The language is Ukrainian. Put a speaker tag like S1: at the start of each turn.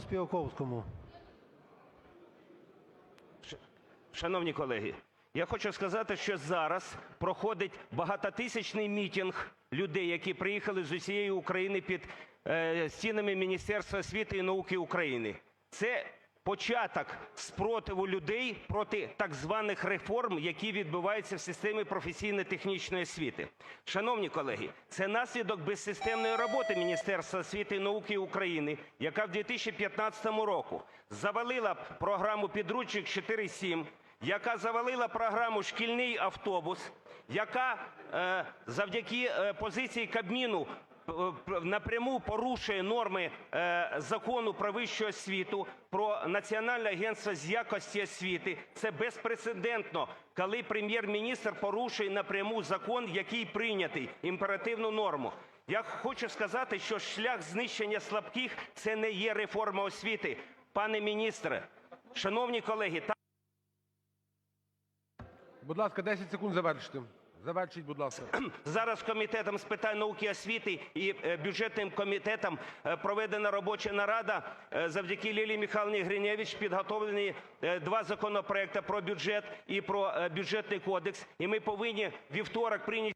S1: Співаковському.
S2: Шановні колеги, я хочу сказати, що зараз проходить багатотисячний мітинг людей, які приїхали з усієї України під е, стінами Міністерства освіти і науки України. Це початок спротиву людей проти так званих реформ, які відбуваються в системі професійно-технічної освіти. Шановні колеги, це наслідок безсистемної роботи Міністерства освіти і науки України, яка в 2015 році завалила програму "Підручник 4.7", яка завалила програму "Шкільний автобус", яка е, завдяки е, позиції Кабміну напряму порушує норми е, Закону "Про вищу освіту", про Національне агентство з якості освіти. Це безпрецедентно, коли Прем'єр-міністр порушує напряму закон, який прийнятий, імперативну норму. Я хочу сказати, що шлях знищення слабких – це не є реформа освіти. Пане міністре, шановні колеги,
S3: Будь ласка, 10 секунд завершити. Завершіть, будь ласка.
S2: Зараз Комітетом з питань науки і освіти і е, бюджетним комітетом е, проведена робоча нарада. Е, Завдяки Лілії Михайлівні Гриневич підготовлені два законопроекти про бюджет і про Бюджетний кодекс. І ми повинні вівторок прийняти